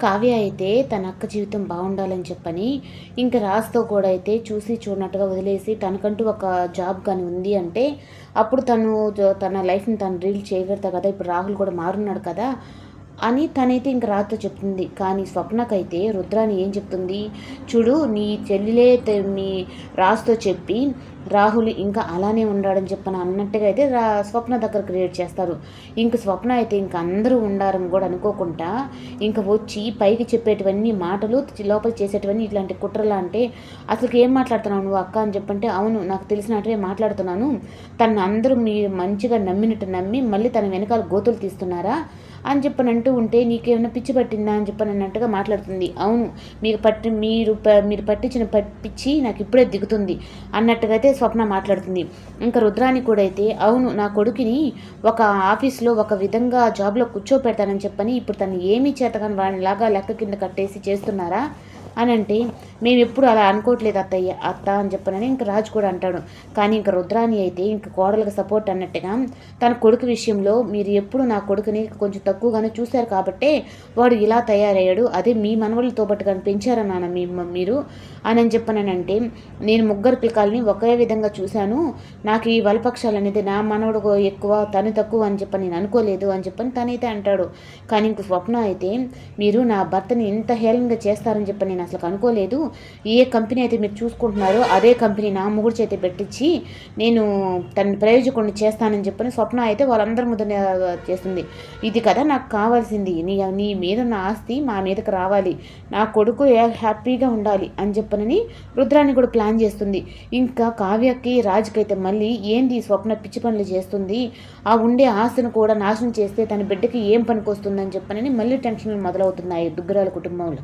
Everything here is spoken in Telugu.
కావ్య అయితే తన అక్క జీవితం బాగుండాలని చెప్పని ఇంకా రాజుతో కూడా అయితే చూసి చూడనట్టుగా వదిలేసి తనకంటూ ఒక జాబ్ కానీ ఉంది అంటే అప్పుడు తను తన లైఫ్ని తను రీల్ చేయగలుగుతా కదా ఇప్పుడు రాహుల్ కూడా మారున్నాడు కదా అని తనైతే ఇంక రాతో చెప్తుంది. కానీ స్వప్నకైతే రుద్రాని ఏం చెప్తుంది? చూడు నీ చెల్లిలే నీ మీ రాజుతో చెప్పి రాహుల్ ఇంకా అలానే ఉండాడని చెప్పని అన్నట్టుగా అయితే రా స్వప్న దగ్గర క్రియేట్ చేస్తారు. ఇంక స్వప్న అయితే ఇంక అందరూ ఉండారని కూడా అనుకోకుండా ఇంక వచ్చి పైకి చెప్పేటివన్నీ మాటలు లోపల చేసేటివన్నీ ఇట్లాంటి కుట్రలా అంటే అసలు ఏం మాట్లాడుతున్నావు నువ్వు అక్క అని చెప్పంటే అవును నాకు తెలిసినట్టే మాట్లాడుతున్నాను. తను అందరూ మీరు మంచిగా నమ్మినట్టు నమ్మి మళ్ళీ తన వెనకాల గోతులు తీస్తున్నారా? అని చెప్పని అంటూ ఉంటే నీకేమైనా పిచ్చి పట్టిందా అని చెప్పని అన్నట్టుగా మాట్లాడుతుంది. అవును మీకు పట్టి మీరు ప- మీరు పట్టించిన పిచ్చి నాకు ఇప్పుడే దిగుతుంది అన్నట్టుగా అయితే స్వప్న మాట్లాడుతుంది. ఇంకా రుద్రాని కూడా అయితే అవును నా కొడుకుని ఒక ఆఫీస్లో ఒక విధంగా జాబ్లో కూర్చోపెడతానని చెప్పని ఇప్పుడు తను ఏమీ చేతగాని వాడిలాగా లెక్క కింద కట్టేసి చేస్తున్నారా? అని అంటే మేము ఎప్పుడు అలా అనుకోవట్లేదు అత్తయ్య అత్త అని చెప్పనని ఇంక రాజు కూడా అంటాడు. కానీ ఇంక రుద్రాని అయితే ఇంక కోడలకు సపోర్ట్ అన్నట్టుగా తన కొడుకు విషయంలో మీరు ఎప్పుడు నా కొడుకుని కొంచెం తక్కువగానే చూశారు కాబట్టే వాడు ఇలా తయారయ్యాడు. అదే మీ మనవళ్ళతో పాటుగా పెంచారా నాన్న మీ మీరు? అని అని చెప్పననంటే నేను ముగ్గురు పిల్లకాయలని ఒకే విధంగా చూశాను. నాకు ఈ వలపక్షాలు అనేది నా మనవడు ఎక్కువ తను తక్కువ అని చెప్పని నేను అనుకోలేదు అని చెప్పని తనైతే అంటాడు. కానీ ఇంక స్వప్న అయితే మీరు నా భర్తని ఇంత హేళనగా చేస్తారని చెప్పని నేను అసలు అనుకోలేదు ఏ కంపెనీ అయితే మీరు చూసుకుంటున్నారో అదే కంపెనీ నా ముగ్గురు చేతి పెట్టించి నేను తన ప్రయోజకుడిని చేస్తానని చెప్పని స్వప్న అయితే వాళ్ళందరి ముందు చేస్తుంది. ఇది కదా నాకు కావాల్సింది. నీ నీ మీద ఉన్న ఆస్తి మా మీదకి రావాలి. నా కొడుకు హ్యాపీగా ఉండాలి అని చెప్పనని రుద్రాన్ని కూడా ప్లాన్ చేస్తుంది. ఇంకా కావ్యకి రాజుకి అయితే మళ్ళీ ఏంది స్వప్న పిచ్చి పనులు చేస్తుంది? ఆ ఉండే ఆస్తిని కూడా నాశనం చేస్తే తన బిడ్డకి ఏం పనికి వస్తుందని చెప్పనని మళ్ళీ టెన్షన్లు మొదలవుతున్నాయి దుగ్గరాల కుటుంబంలో.